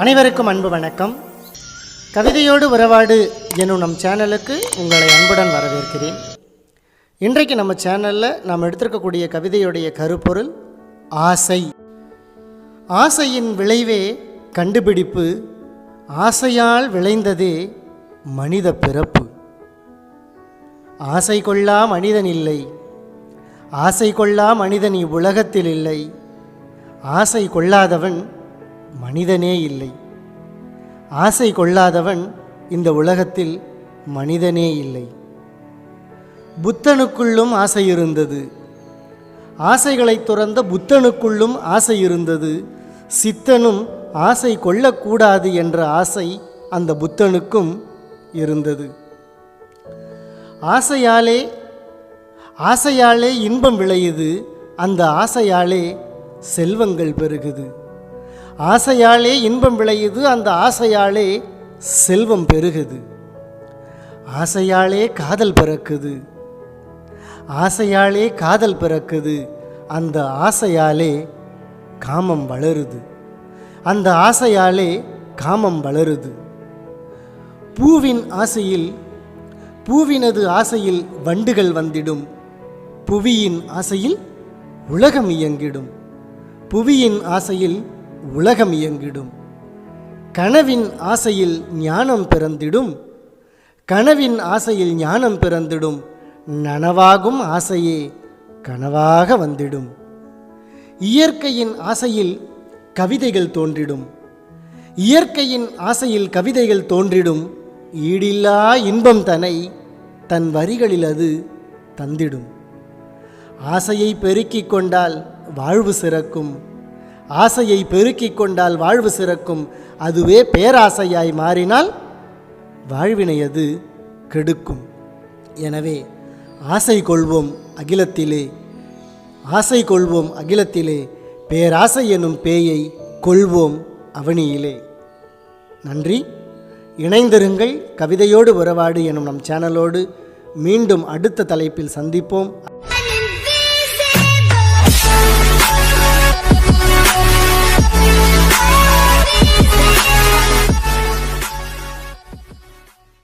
அனைவருக்கும் அன்பு வணக்கம். கவிதையோடு உறவாடு எனும் நம் சேனலுக்கு உங்களை அன்புடன் வரவேற்கிறேன். இன்றைக்கு நம்ம சேனலில் நாம் எடுத்திருக்கக்கூடிய கவிதையுடைய கருப்பொருள் ஆசை. ஆசையின் விளைவே கண்டுபிடிப்பு ஆசையால் விளைந்ததே மனித பிறப்பு. ஆசை கொள்ளா மனிதன் இல்லை ஆசை கொள்ளா மனிதன் இவ்வுலகத்தில் இல்லை. ஆசை கொள்ளாதவன் மனிதனே இல்லை. ஆசை கொள்ளாதவன் இந்த உலகத்தில் மனிதனே இல்லை. புத்தனுக்குள்ளும் ஆசை இருந்தது. ஆசைகளை துறந்த புத்தனுக்குள்ளும் ஆசை இருந்தது. சித்தனும் ஆசை கொள்ளக்கூடாது என்ற ஆசை அந்த புத்தனுக்கும் இருந்தது. ஆசையாலே ஆசையாலே இன்பம் விளையுது. அந்த ஆசையாலே செல்வங்கள் பெருகுது. ஆசையாலே இன்பம் விளையுது அந்த ஆசையாலே செல்வம் பெருகுது. ஆசையாலே காதல் பிறக்குது. ஆசையாலே காதல் பிறக்குது. அந்த ஆசையாலே காமம் வளருது. அந்த ஆசையாலே காமம் வளருது. பூவின் ஆசையில் பூவினது ஆசையில் வண்டுகள் வந்திடும். புவியின் ஆசையில் உலகம் இயங்கிடும். புவியின் ஆசையில் உலகம் இயங்கிடும். கனவின் ஆசையில் ஞானம் பிறந்திடும். கனவின் ஆசையில் ஞானம் பிறந்திடும். நனவாகும் ஆசையே கனவாக வந்திடும். இயற்கையின் ஆசையில் கவிதைகள் தோன்றிடும். இயற்கையின் ஆசையில் கவிதைகள் தோன்றிடும். ஈடில்லா இன்பம் தனை தன் வரிகளில் அது தந்திடும். ஆசையை பெருக்கிக் கொண்டால் வாழ்வு சிறக்கும். ஆசையை பெருக்கிக் கொண்டால் வாழ்வு சிறக்கும். அதுவே பேராசையாய் மாறினால் வாழ்வினை அது கெடுக்கும். எனவே ஆசை கொள்வோம் அகிலத்திலே. ஆசை கொள்வோம் அகிலத்திலே. பேராசை எனும் பேயை கொள்வோம் அவனியிலே. நன்றி. இணைந்திருங்கள். கவிதையோடு உறவாடு எனும் நம் சேனலோடு மீண்டும் அடுத்த தலைப்பில் சந்திப்போம். Thank